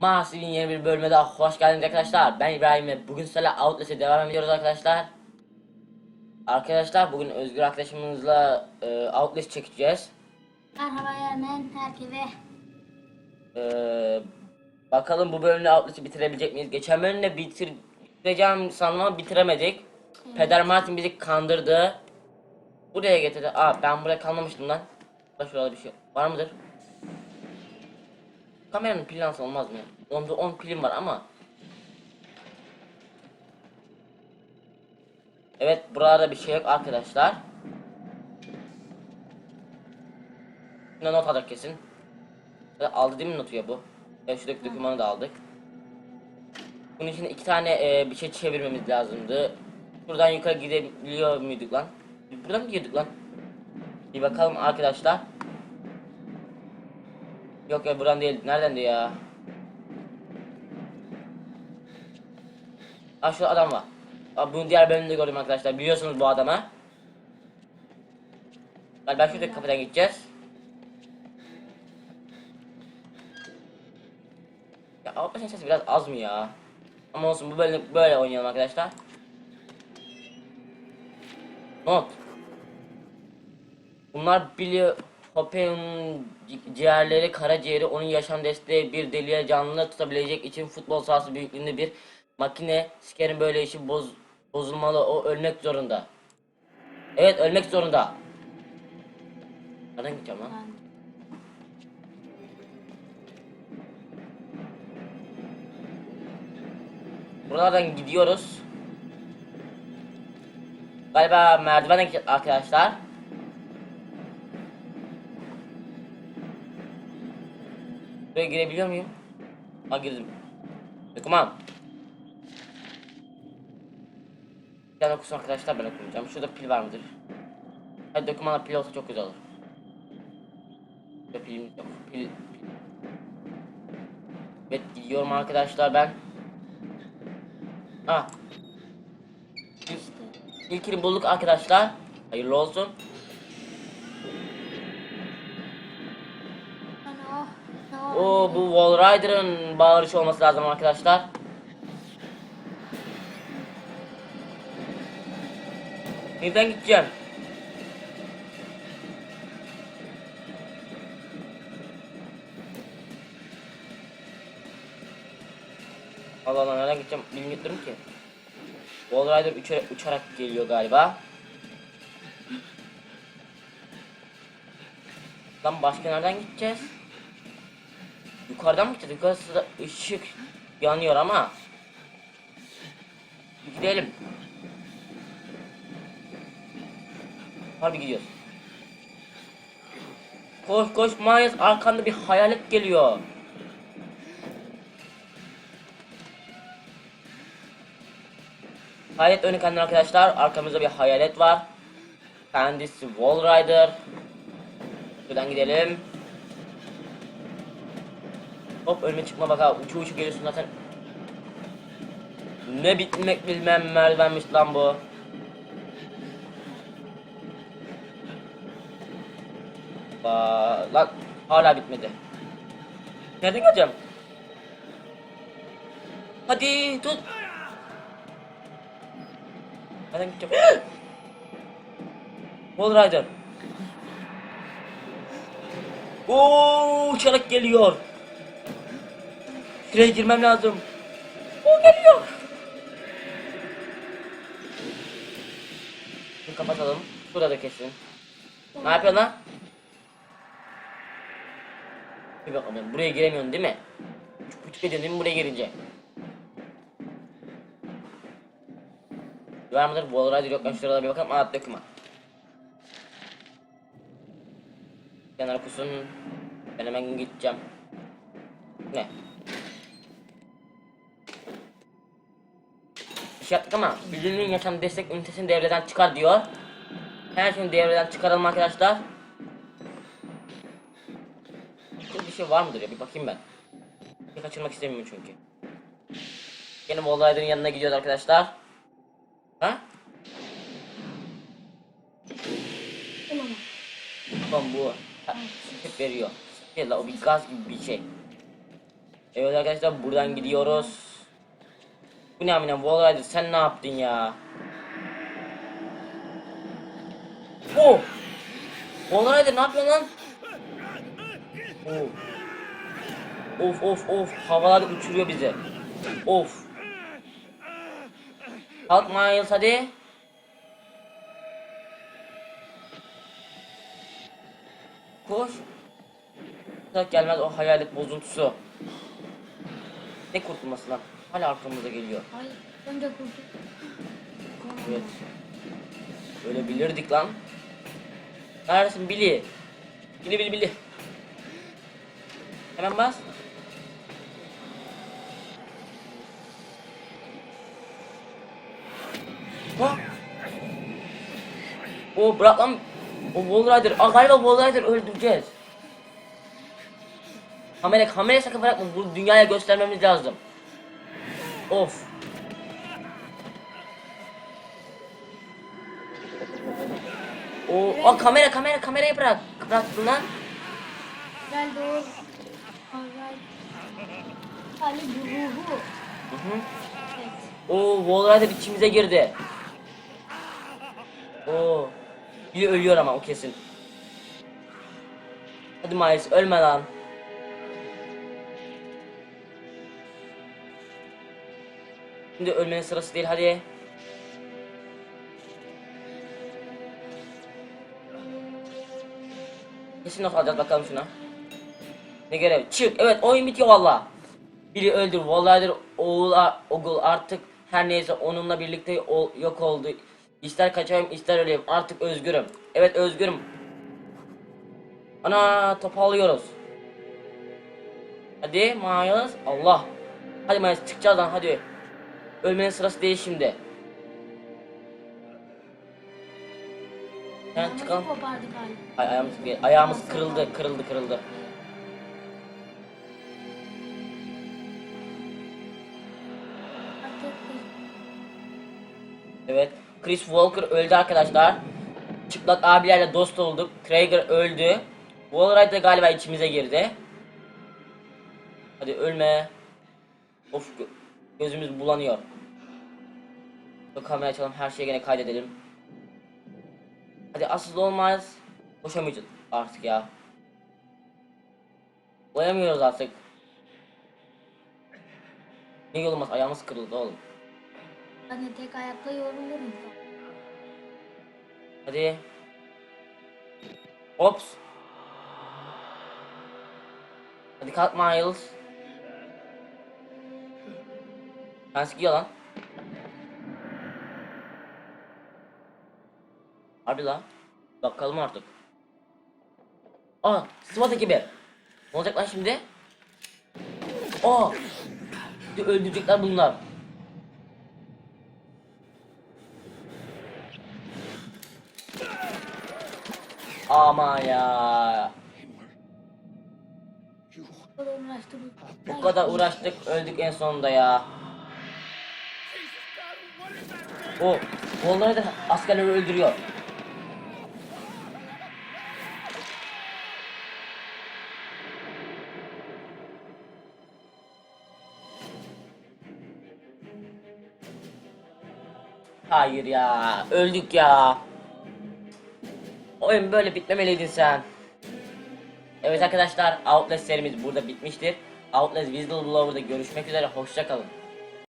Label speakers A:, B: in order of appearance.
A: Mahsul'ün yeni bir bölüme daha hoş geldiniz arkadaşlar. Ben İbrahim ve bugün sizlerle Outlast'e devam ediyoruz arkadaşlar. Arkadaşlar bugün Özgür arkadaşımızla e, Outlast çekeceğiz.
B: Merhaba hemen herkese.
A: E, bakalım bu bölümde Outlast'ı bitirebilecek miyiz? Geçen bölümde bitir bitireceğim sandım ama bitiremedik. Peder Martin bizi kandırdı. Buraya getirdi. Aa ben buraya kalmamıştım lan. Şurada bir şey var mıdır? Kameranın pili nasıl olmaz mı? Onda 10 pilim var ama Evet burada bir şey yok arkadaşlar. Buna not aldık kesin. Aldı değil mi notu ya bu? Evet şuradaki dokümanı da aldık. Bunun için iki tane e, bir şey çevirmemiz lazımdı. Buradan yukarı gidebiliyor muyduk lan? Buradan mı girdik lan? Bir bakalım arkadaşlar. Yok ya buradan değil. Neredendi ya? Aa şurada adam var. Aa, bunu diğer bölümde gördüm arkadaşlar. Biliyorsunuz bu adamı. Galiba şuradaki kapıdan gideceğiz. Ya Avrupa'nın sesi biraz az mı ya? Ama olsun bu bölüm böyle oynayalım arkadaşlar. Not. Bunlar biliyor Ci- ciğerleri, karaciğeri, onun yaşam desteği bir deliye canlı tutabilecek için futbol sahası büyüklüğünde bir makine. Sikerin böyle işi boz, bozulmalı, o ölmek zorunda. Evet ölmek zorunda. Nereden gideceğim lan? Buralardan gidiyoruz. Galiba merdivene gideceğiz arkadaşlar. Buraya girebiliyor muyum? Ha girdim. Okuman. Bir tane okusun arkadaşlar ben okumayacağım. Şurada pil var mıdır? Hadi dokümana pil olsa çok güzel olur. Yok. Pil, pil. Evet gidiyorum arkadaşlar ben. Ah. İlk- İlkini bulduk arkadaşlar. Hayırlı olsun. O bu Wall Rider'ın bağırışı olması lazım arkadaşlar. Nereden gideceğim? Allah Allah nereden gideceğim bilmiyorum ki. Wall Rider uçarak, uçarak geliyor galiba. Lan başka nereden gideceğiz? Yukarıdan mı gideceğiz? Yukarısı da ışık yanıyor ama. Bir Gidelim. Harbi gidiyoruz. Koş koş Mayıs arkanda bir hayalet geliyor. Hayalet önü kanlı arkadaşlar. Arkamızda bir hayalet var. Kendisi Wall Rider. Buradan gidelim. Hop önüme çıkma bakalım. Uçu uçu geliyorsun zaten. Ne bitmek bilmem merdivenmiş lan bu. Aa, lan hala bitmedi. Nereden geleceğim? Hadi tut. Nereden gideceğim? Wall Rider. Oo, uçarak geliyor. Şuraya girmem lazım. O geliyor. Şunu kapatalım. Burada da kesin. Ne yapıyorsun lan? Bir bakalım. Buraya giremiyorsun değil mi? Küçük küçük ediyorsun değil mi buraya girince? Var mıdır? Bu olarak yok. Ben şurada bir bakalım. Aa döküme. Kenar kusun. Ben hemen gideceğim. Ne? Bir şey yaptık ama bildiğinin yaşam destek ünitesini devreden çıkar diyor. Her şeyi devreden çıkaralım arkadaşlar. Bir şey var mıdır ya bir bakayım ben. Bir kaçırmak istemiyorum çünkü. Yine Wall Rider'ın yanına gidiyoruz arkadaşlar. Ha? Tamam bu. Ha, Hep veriyor. Şey la o bir gaz gibi bir şey. Evet arkadaşlar buradan gidiyoruz. Bu ne amına Wall Rider sen ne yaptın ya? Oh! Rider ne yapıyorsun lan? Of of of havalarda uçuruyor bizi. Of. Kalk Miles hadi. Koş. Gelmez o hayalet bozuntusu. Ne kurtulması lan? Hala arkamıza geliyor.
B: Hayır. Önce kurtul.
A: Evet. Böyle bilirdik lan. Neredesin Billy? Billy Billy Billy. Hemen bas. Ha? O bırak lan. O Wall Rider. Aa galiba Wall Rider öldüreceğiz. Kamera kamera sakın bırakma. Bu dünyaya göstermemiz lazım. Of. O, o kamera kamera kamerayı bırak. Bıraktın lan.
B: Gel doğru. Ali bu ruhu.
A: Hı hı.
B: Evet.
A: O Wall Rider içimize girdi. O. Biri ölüyor ama o kesin. Hadi Miles ölme lan. Şimdi ölmenin sırası değil hadi. Kesin not alacağız bakalım şuna. Ne görev? Çık. Evet oyun bitiyor valla. Biri öldür. Wallahi'dir oğul, oğul artık her neyse onunla birlikte ol- yok oldu. İster kaçayım ister öleyim. Artık özgürüm. Evet özgürüm. Ana topu alıyoruz. Hadi Miles. Allah. Hadi Miles çıkacağız lan hadi. Ölmenin sırası değil şimdi.
B: Ayağımızı
A: çıkalım. Ay, ayağımız, ayağımız kırıldı, kırıldı, kırıldı. Evet. Chris Walker öldü arkadaşlar. Çıplak abilerle dost olduk. Krager öldü. Wallride de galiba içimize girdi. Hadi ölme. Of gö- gözümüz bulanıyor. Şu kamerayı açalım her şeyi gene kaydedelim. Hadi asıl olmaz. Koşamayacağız artık ya. Koyamıyoruz artık. Ne yolumaz ayağımız kırıldı oğlum.
B: de tek ayakta yorulurum.
A: Hadi. Ops. Hadi kalk Miles. Ben sıkıyor lan. Harbi lan. Bakalım artık. Aa, SWAT ekibi. Ne olacak lan şimdi? Aa. Öldürecekler bunlar. Ama ya. Bu kadar uğraştık. Öldük en sonunda ya. O Wallrider askerleri öldürüyor. Hayır ya, öldük ya. Oyun böyle bitmemeliydin sen. Evet arkadaşlar, Outlast serimiz burada bitmiştir. Outlast Whistleblower'da görüşmek üzere, hoşça kalın.